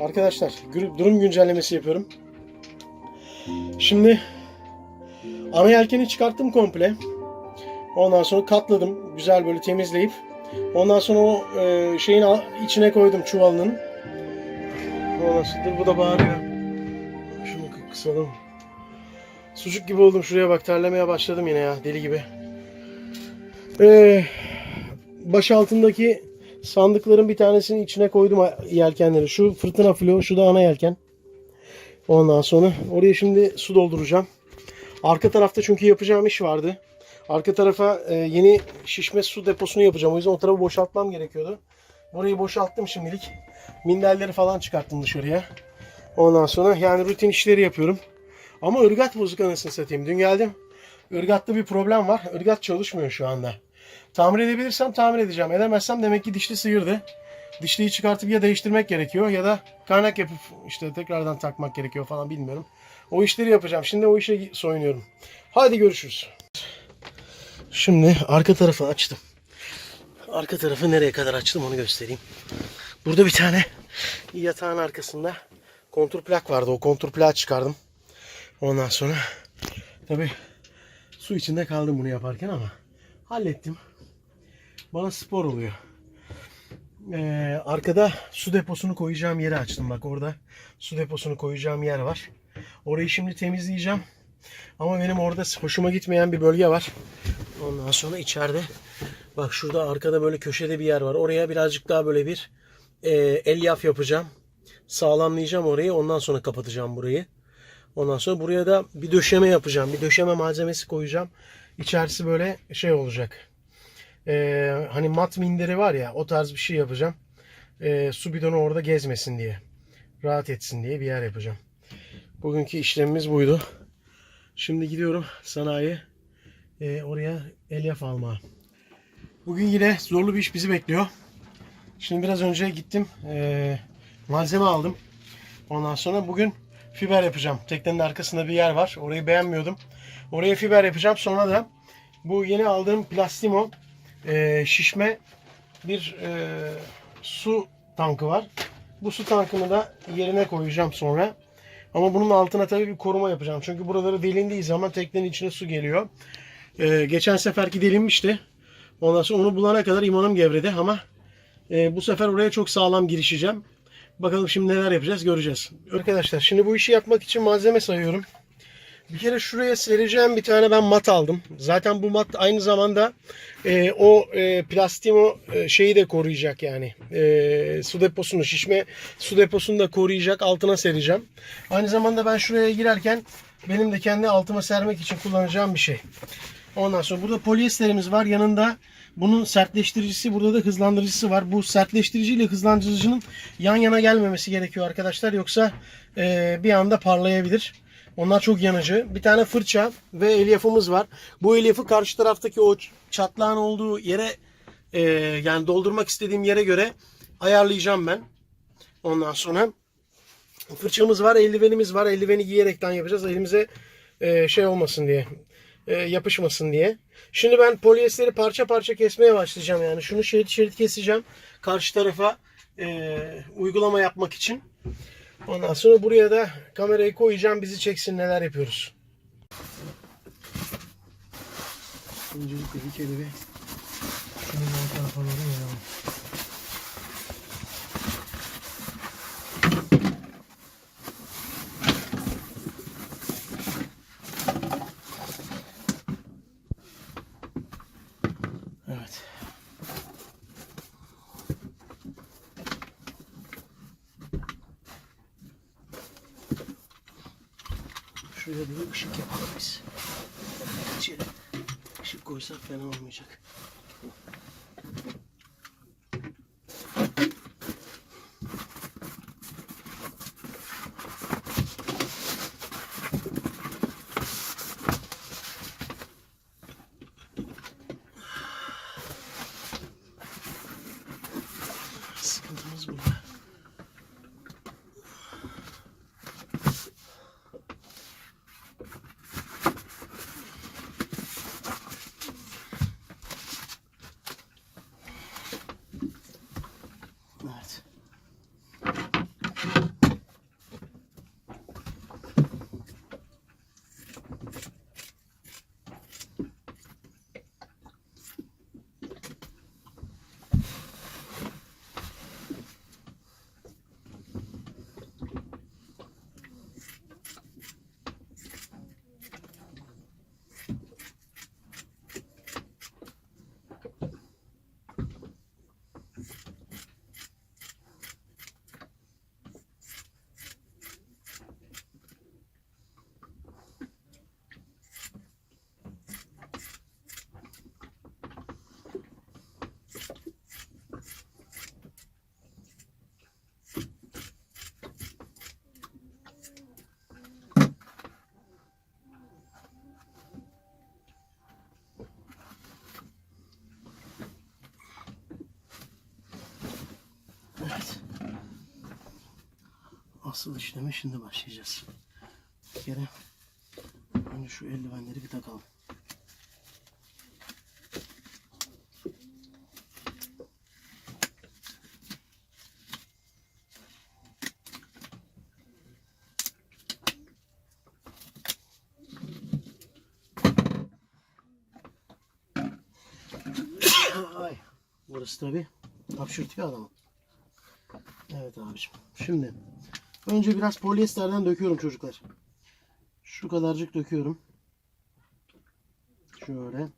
Arkadaşlar durum güncellemesi yapıyorum. Şimdi ana yelkeni çıkarttım komple. Ondan sonra katladım. Güzel böyle temizleyip. Ondan sonra o e, şeyin içine koydum çuvalının. Ondan bu da bağırıyor. Şunu kı- kısalım. Sucuk gibi oldum şuraya bak terlemeye başladım yine ya deli gibi. Ee, baş altındaki sandıkların bir tanesini içine koydum yelkenleri. Şu fırtına filo, şu da ana yelken. Ondan sonra oraya şimdi su dolduracağım. Arka tarafta çünkü yapacağım iş vardı. Arka tarafa e, yeni şişme su deposunu yapacağım. O yüzden o tarafı boşaltmam gerekiyordu. Burayı boşalttım şimdilik. Minderleri falan çıkarttım dışarıya. Ondan sonra yani rutin işleri yapıyorum. Ama ırgat bozuk anasını satayım. Dün geldim. Irgatta bir problem var. Irgat çalışmıyor şu anda. Tamir edebilirsem tamir edeceğim. Edemezsem demek ki dişli sıyırdı. Dişliyi çıkartıp ya değiştirmek gerekiyor ya da kaynak yapıp işte tekrardan takmak gerekiyor falan bilmiyorum. O işleri yapacağım. Şimdi o işe soyunuyorum. Hadi görüşürüz. Şimdi arka tarafı açtım. Arka tarafı nereye kadar açtım onu göstereyim. Burada bir tane yatağın arkasında kontur plak vardı. O kontur plağı çıkardım. Ondan sonra tabi su içinde kaldım bunu yaparken ama hallettim. Bana spor oluyor. Ee, arkada su deposunu koyacağım yeri açtım. Bak orada su deposunu koyacağım yer var. Orayı şimdi temizleyeceğim. Ama benim orada hoşuma gitmeyen bir bölge var. Ondan sonra içeride bak şurada arkada böyle köşede bir yer var. Oraya birazcık daha böyle bir e, elyaf yapacağım. Sağlamlayacağım orayı. Ondan sonra kapatacağım burayı. Ondan sonra buraya da bir döşeme yapacağım. Bir döşeme malzemesi koyacağım. İçerisi böyle şey olacak. Ee, hani mat minderi var ya o tarz bir şey yapacağım. Ee, su bidonu orada gezmesin diye. Rahat etsin diye bir yer yapacağım. Bugünkü işlemimiz buydu. Şimdi gidiyorum sanayi. Ee, oraya elyaf almaya. Bugün yine zorlu bir iş bizi bekliyor. Şimdi biraz önce gittim. ee, malzeme aldım. Ondan sonra bugün fiber yapacağım. Teknenin arkasında bir yer var. Orayı beğenmiyordum. Oraya fiber yapacağım. Sonra da bu yeni aldığım plastimo e, şişme bir e, su tankı var. Bu su tankını da yerine koyacağım sonra. Ama bunun altına tabii bir koruma yapacağım. Çünkü buraları delindiği zaman teknenin içine su geliyor. E, geçen seferki delinmişti. Ondan sonra onu bulana kadar imanım gevredi ama e, bu sefer oraya çok sağlam girişeceğim. Bakalım şimdi neler yapacağız göreceğiz. Arkadaşlar şimdi bu işi yapmak için malzeme sayıyorum. Bir kere şuraya sereceğim bir tane ben mat aldım. Zaten bu mat aynı zamanda e, o e, plastimo e, şeyi de koruyacak yani. E, su deposunu, şişme su deposunu da koruyacak. Altına sereceğim. Aynı zamanda ben şuraya girerken benim de kendi altıma sermek için kullanacağım bir şey. Ondan sonra burada polyesterimiz var. Yanında bunun sertleştiricisi, burada da hızlandırıcısı var. Bu sertleştirici ile hızlandırıcının yan yana gelmemesi gerekiyor arkadaşlar. Yoksa e, bir anda parlayabilir. Onlar çok yanıcı. Bir tane fırça ve elyafımız var. Bu elyafı karşı taraftaki o çatlağın olduğu yere e, yani doldurmak istediğim yere göre ayarlayacağım ben. Ondan sonra fırçamız var, eldivenimiz var. Eldiveni giyerekten yapacağız. Elimize e, şey olmasın diye, e, yapışmasın diye. Şimdi ben polyesteri parça parça kesmeye başlayacağım yani. Şunu şerit şerit keseceğim. Karşı tarafa e, uygulama yapmak için. Ondan sonra buraya da kamerayı koyacağım. Bizi çeksin neler yapıyoruz. Öncelikle bir kere bir şunun yan tarafa doğru yayalım. Evet. Şuraya bir ışık yapalım biz. İçeri ışık koysak fena olmayacak. Sıkıntımız burada. Asıl işleme şimdi başlayacağız. Bir kere önce şu eldivenleri bir takalım. Ay. Burası tabi hapşırtıyor adamı. Evet abiciğim. Şimdi önce biraz polyesterden döküyorum çocuklar. Şu kadarcık döküyorum. Şöyle.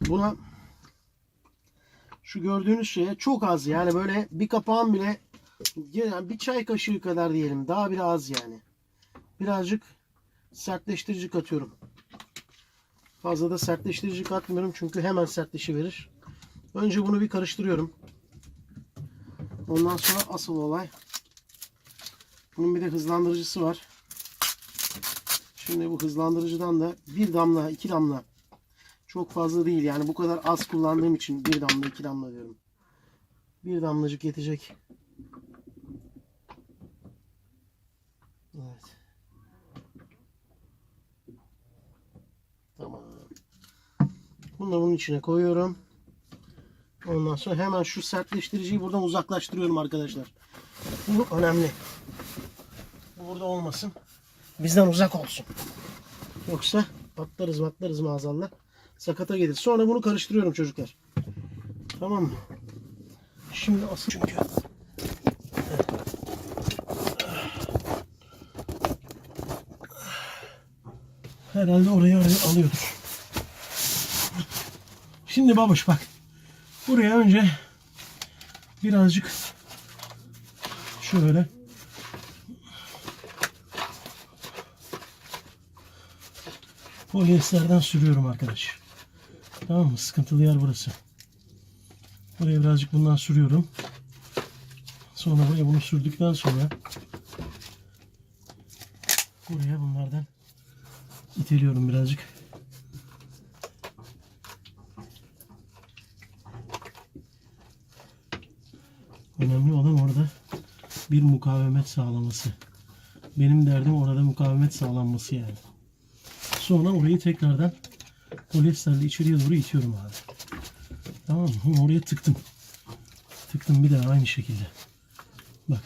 Buna şu gördüğünüz şeye çok az yani böyle bir kapağın bile yani bir çay kaşığı kadar diyelim. Daha bile az yani. Birazcık sertleştirici katıyorum. Fazla da sertleştirici katmıyorum çünkü hemen sertleşiverir. Önce bunu bir karıştırıyorum. Ondan sonra asıl olay. Bunun bir de hızlandırıcısı var. Şimdi bu hızlandırıcıdan da bir damla, iki damla. Çok fazla değil yani bu kadar az kullandığım için bir damla, iki damla diyorum. Bir damlacık yetecek. Evet. Tamam. Bunu da bunun içine koyuyorum. Ondan sonra hemen şu sertleştiriciyi buradan uzaklaştırıyorum arkadaşlar. Bu önemli. Bu burada olmasın. Bizden uzak olsun. Yoksa patlarız patlarız maazallah. Sakata gelir. Sonra bunu karıştırıyorum çocuklar. Tamam mı? Şimdi asıl çünkü. Herhalde orayı oraya alıyordur. Şimdi babuş bak. Buraya önce birazcık şöyle polyesterden sürüyorum arkadaş. Tamam mı? Sıkıntılı yer burası. Buraya birazcık bundan sürüyorum. Sonra buraya bunu sürdükten sonra buraya bunlardan iteliyorum birazcık. Önemli olan orada bir mukavemet sağlaması. Benim derdim orada mukavemet sağlanması yani. Sonra orayı tekrardan polyesterle içeriye doğru itiyorum abi. Tamam mı? Oraya tıktım. Tıktım bir daha aynı şekilde. Bak.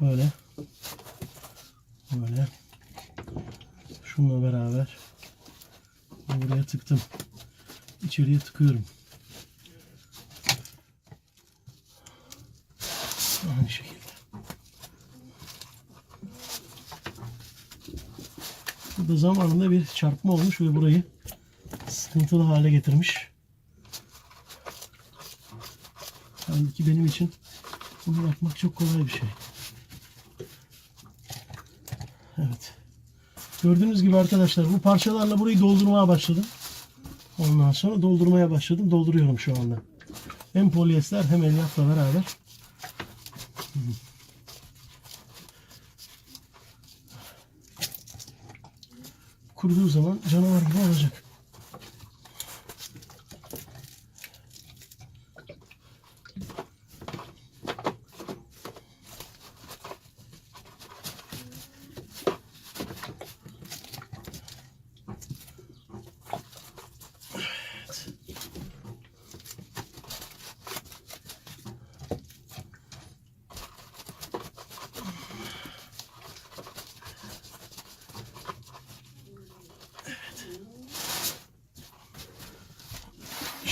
Böyle. Böyle. Şununla beraber buraya tıktım. İçeriye tıkıyorum. Aynı şekilde. Burada zamanında bir çarpma olmuş ve burayı sıkıntılı hale getirmiş. Halbuki benim için bunu yapmak çok kolay bir şey. Evet. Gördüğünüz gibi arkadaşlar bu parçalarla burayı doldurmaya başladım. Ondan sonra doldurmaya başladım. Dolduruyorum şu anda. Hem polyester hem elyafla beraber. Kuruduğu zaman canavar gibi olacak.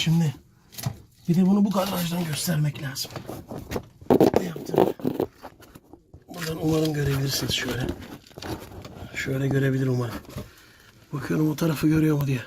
Şimdi bir de bunu bu kadrajdan göstermek lazım. Ne yaptım? Buradan umarım görebilirsiniz şöyle. Şöyle görebilir umarım. Bakıyorum o tarafı görüyor mu diye.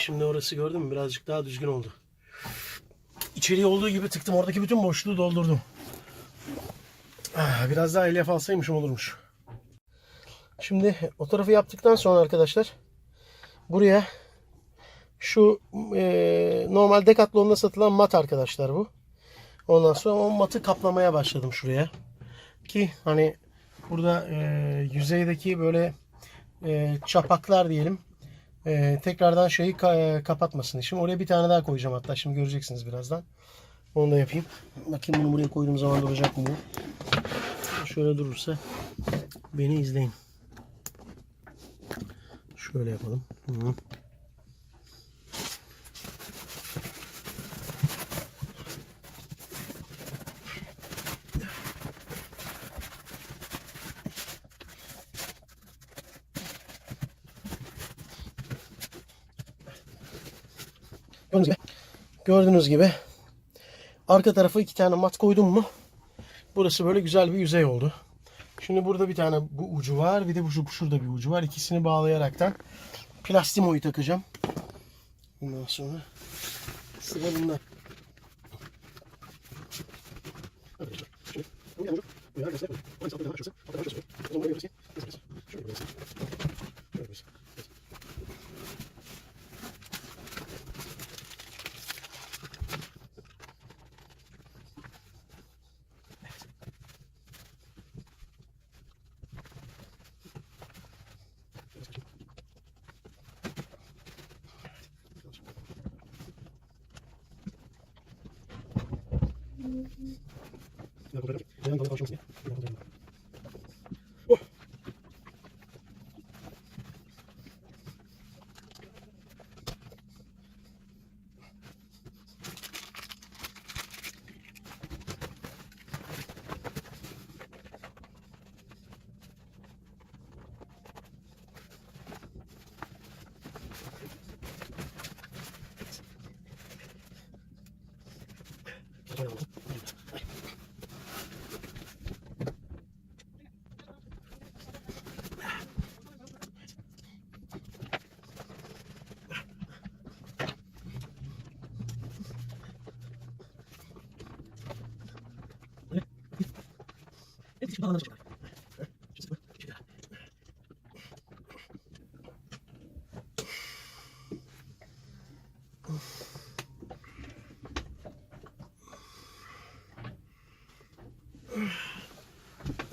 Şimdi orası gördün mü? Birazcık daha düzgün oldu. İçeriye olduğu gibi tıktım. Oradaki bütün boşluğu doldurdum. Ah, Biraz daha elyaf alsaymışım olurmuş. Şimdi o tarafı yaptıktan sonra arkadaşlar buraya şu e, normal Decathlon'da satılan mat arkadaşlar bu. Ondan sonra o matı kaplamaya başladım şuraya. Ki hani burada e, yüzeydeki böyle e, çapaklar diyelim e, tekrardan şeyi ka- e, kapatmasın. Şimdi oraya bir tane daha koyacağım hatta şimdi göreceksiniz birazdan. Onu da yapayım. Bakayım bunu buraya koyduğum zaman duracak mı bu? Şöyle durursa beni izleyin. Şöyle yapalım. Hı. Gördüğünüz gibi, gördüğünüz gibi arka tarafa iki tane mat koydum mu burası böyle güzel bir yüzey oldu. Şimdi burada bir tane bu ucu var bir de bu şurada bir ucu var. İkisini bağlayaraktan plastimoyu takacağım. Bundan sonra sıra bunda. では、これだけ、値段がお願しますね。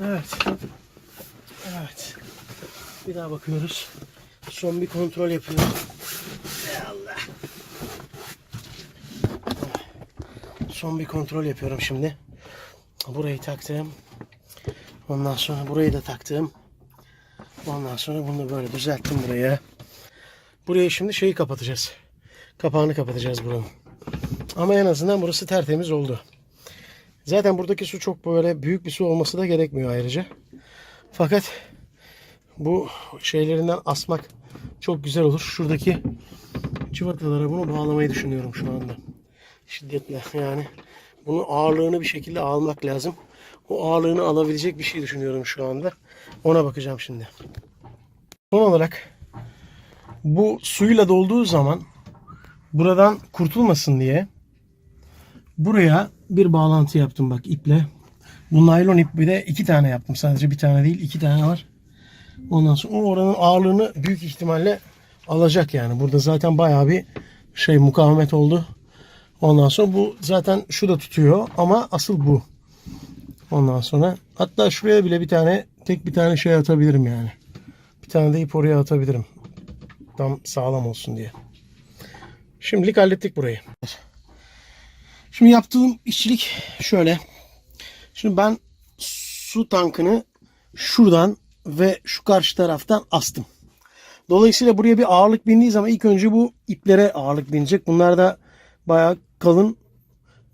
Evet. Evet. Bir daha bakıyoruz. Son bir kontrol yapıyoruz. Ey Allah. Son bir kontrol yapıyorum şimdi. Burayı taktım. Ondan sonra burayı da taktım. Ondan sonra bunu böyle düzelttim buraya. Buraya şimdi şeyi kapatacağız. Kapağını kapatacağız buranın. Ama en azından burası tertemiz oldu. Zaten buradaki su çok böyle büyük bir su olması da gerekmiyor ayrıca. Fakat bu şeylerinden asmak çok güzel olur. Şuradaki cıvatalara bunu bağlamayı düşünüyorum şu anda. Şiddetle yani. Bunun ağırlığını bir şekilde almak lazım. O ağırlığını alabilecek bir şey düşünüyorum şu anda. Ona bakacağım şimdi. Son olarak bu suyla dolduğu zaman buradan kurtulmasın diye buraya bir bağlantı yaptım bak iple. Bu naylon ip bir de iki tane yaptım. Sadece bir tane değil iki tane var. Ondan sonra o oranın ağırlığını büyük ihtimalle alacak yani. Burada zaten bayağı bir şey mukavemet oldu. Ondan sonra bu zaten şu da tutuyor ama asıl bu. Ondan sonra hatta şuraya bile bir tane tek bir tane şey atabilirim yani. Bir tane de ip oraya atabilirim. Tam sağlam olsun diye. Şimdilik hallettik burayı. Şimdi yaptığım işçilik şöyle. Şimdi ben su tankını şuradan ve şu karşı taraftan astım. Dolayısıyla buraya bir ağırlık bindiği zaman ilk önce bu iplere ağırlık binecek. Bunlar da bayağı kalın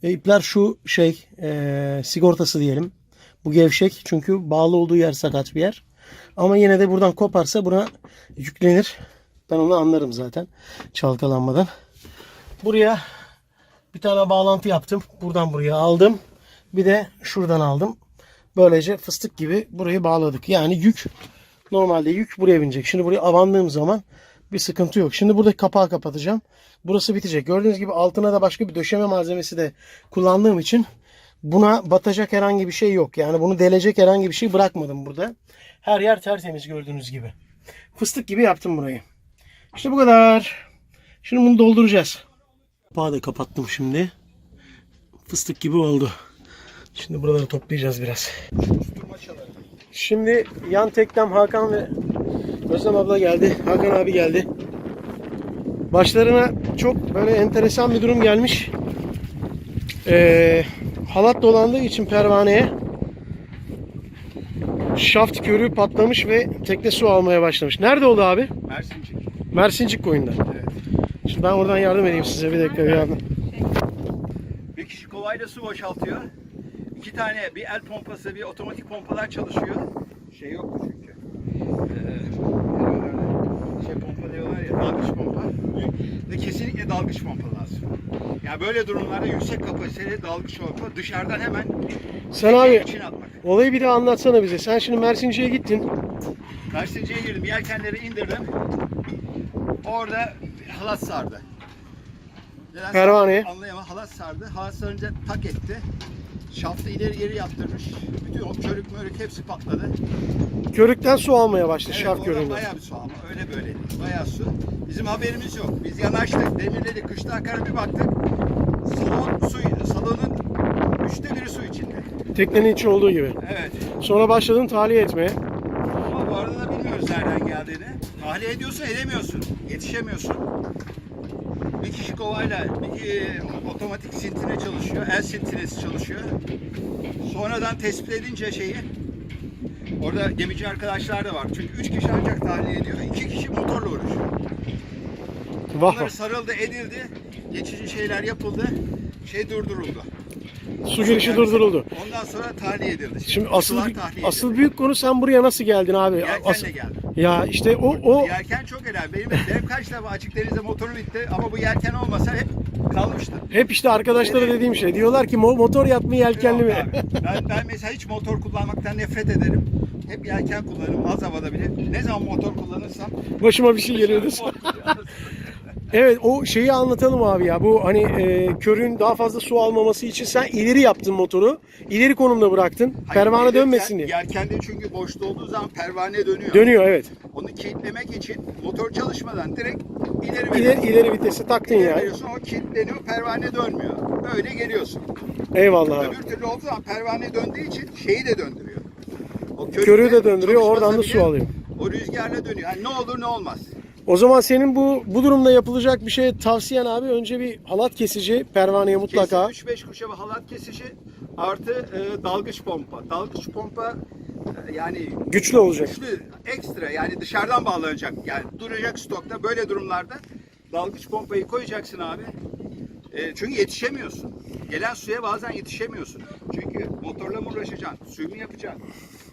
e, ipler şu şey e, sigortası diyelim. Bu gevşek çünkü bağlı olduğu yer sakat bir yer. Ama yine de buradan koparsa buna yüklenir. Ben onu anlarım zaten çalkalanmadan. Buraya bir tane bağlantı yaptım. Buradan buraya aldım. Bir de şuradan aldım. Böylece fıstık gibi burayı bağladık. Yani yük normalde yük buraya binecek. Şimdi buraya avandığım zaman Bir sıkıntı yok. Şimdi buradaki kapağı kapatacağım. Burası bitecek. Gördüğünüz gibi altına da başka bir döşeme malzemesi de kullandığım için buna batacak herhangi bir şey yok. Yani bunu delecek herhangi bir şey bırakmadım burada. Her yer tertemiz gördüğünüz gibi. Fıstık gibi yaptım burayı. İşte bu kadar. Şimdi bunu dolduracağız. Kapağı da kapattım şimdi. Fıstık gibi oldu. Şimdi buraları toplayacağız biraz. Şimdi yan teknem Hakan ve Özlem abla geldi. Hakan abi geldi. Başlarına çok böyle enteresan bir durum gelmiş. Ee, halat dolandığı için pervaneye şaft körü patlamış ve tekne su almaya başlamış. Nerede oldu abi? Mersincik. Mersincik koyunda. Evet. Şimdi ben oradan yardım edeyim size bir dakika bir yardım. Bir kişi kovayla su boşaltıyor. İki tane bir el pompası, bir otomatik pompalar çalışıyor. Şey yok çünkü. Ee, şey pompa diyorlar ya, dalgıç pompa. Ve kesinlikle dalgıç pompa lazım. Yani böyle durumlarda yüksek kapasiteli dalgıç pompa dışarıdan hemen Sen abi içine atmak. olayı bir daha anlatsana bize. Sen şimdi Mersincik'e gittin. Mersinciye girdim, yelkenleri indirdim. Orada halat sardı. Neden Pervaneye. Anlayamam. Halat sardı. Halat sarınca tak etti. Şaftı ileri geri yaptırmış. Bütün o körük mörük hepsi patladı. Körükten su almaya başladı Evet, şarf oradan köründen. bayağı bir su ama öyle böyle değil. Bayağı su. Bizim haberimiz yok. Biz yanaştık, demirledik, kışta akara bir baktık. Salon su, salonun üçte biri su içinde. Teknenin içi olduğu gibi. Evet. Sonra başladın tahliye etmeye. Ama bu arada da bilmiyoruz nereden geldiğini. Tahliye ediyorsun edemiyorsun. Yetişemiyorsun. Bir kişi kovayla bir otomatik sintine çalışıyor. El sintinesi çalışıyor. Sonradan tespit edince şeyi orada gemici arkadaşlar da var. Çünkü üç kişi ancak tahliye ediyor. iki kişi motorla uğraşıyor. Vah Bunlar vah. sarıldı edildi. Geçici şeyler yapıldı. Şey durduruldu. Su girişi durduruldu. Ondan sonra tahliye edildi. Şimdi asıl Sular tahliye asıl edildi. büyük konu sen buraya nasıl geldin abi? Yelkenle Asıl- geldim. Ya işte o o Yelken çok önemli. Benim, benim kaç defa açık denizde motoru bitti ama bu yelken olmasa hep kalmıştı. hep işte arkadaşlara dediğim şey. Diyorlar ki "Mo- motor yat mı yelkenli mi? abi. Ben, ben mesela hiç motor kullanmaktan nefret ederim. Hep yelken kullanırım az havada bile. Ne zaman motor kullanırsam Başıma bir şey geliyordu. Evet o şeyi anlatalım abi ya. Bu hani e, körün daha fazla su almaması için sen ileri yaptın motoru. İleri konumda bıraktın. Pervane Hayır, dönmesin diye. Yelkende çünkü boşta olduğu zaman pervane dönüyor. Dönüyor evet. Onu kilitlemek için motor çalışmadan direkt ileri İleri, veriyorsun. ileri vitesi taktın İleri ya. veriyorsun o kilitleniyor pervane dönmüyor. Öyle geliyorsun. Eyvallah abi. Öbür türlü olduğu zaman pervane döndüğü için şeyi de döndürüyor. O Körüğü de döndürüyor, oradan da su alıyor. O rüzgarla dönüyor. Yani ne olur ne olmaz. O zaman senin bu bu durumda yapılacak bir şey tavsiyen abi önce bir halat kesici pervaneye mutlaka. Kesin 3-5 kuşa ve halat kesici artı e, dalgıç pompa. Dalgıç pompa e, yani Güçlü olacak. güçlü ekstra yani dışarıdan bağlanacak. Yani duracak stokta böyle durumlarda dalgıç pompayı koyacaksın abi. E, çünkü yetişemiyorsun. Gelen suya bazen yetişemiyorsun. Çünkü motorla mı uğraşacaksın? Suyu mu yapacaksın?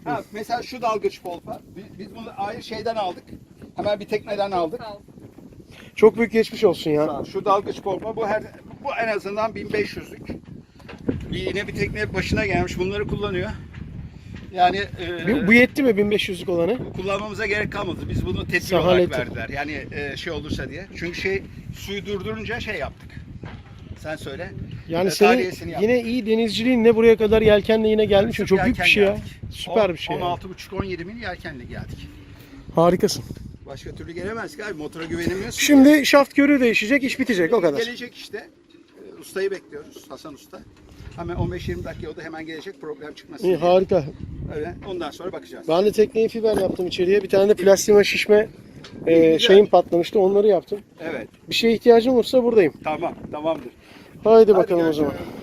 Ha, mesela şu dalgıç pompa. Biz, biz bunu ayrı şeyden aldık. Hemen bir tekneden aldık. Çok büyük geçmiş olsun ya. Şu dalgıç pompa bu her bu en azından 1500'lük. Bir yine bir tekne başına gelmiş bunları kullanıyor. Yani e, Bu, bu yetti mi 1500'lük olanı? kullanmamıza gerek kalmadı. Biz bunu tedbir Sahal olarak etti. verdiler. Yani e, şey olursa diye. Çünkü şey suyu durdurunca şey yaptık. Sen söyle. Yani E, senin tahliyesini yine iyi denizciliğinle buraya kadar yelkenle yine. Sırf Çok büyük bir yelken şey ya. geldik. Süper bir şey. yani. 16,5-17 mil yelkenle geldik. Harikasın. Başka türlü gelemezdik abi. Motora güvenemiyorsun. Şimdi şaft körü değişecek, iş bitecek o kadar. Gelecek işte. E, Ustayı bekliyoruz. Hasan Usta. Hemen 15-20 dakika o da hemen gelecek problem çıkmasın. İyi, diye. harika. Öyle. Ondan sonra bakacağız. Ben de tekneyi fiber yaptım içeriye. Bir tane de plastima şişme e, şeyim patlamıştı. Onları yaptım. Evet. Bir şeye ihtiyacım olursa buradayım. Tamam. Tamamdır. Haydi bakalım o zaman. görüşürüz.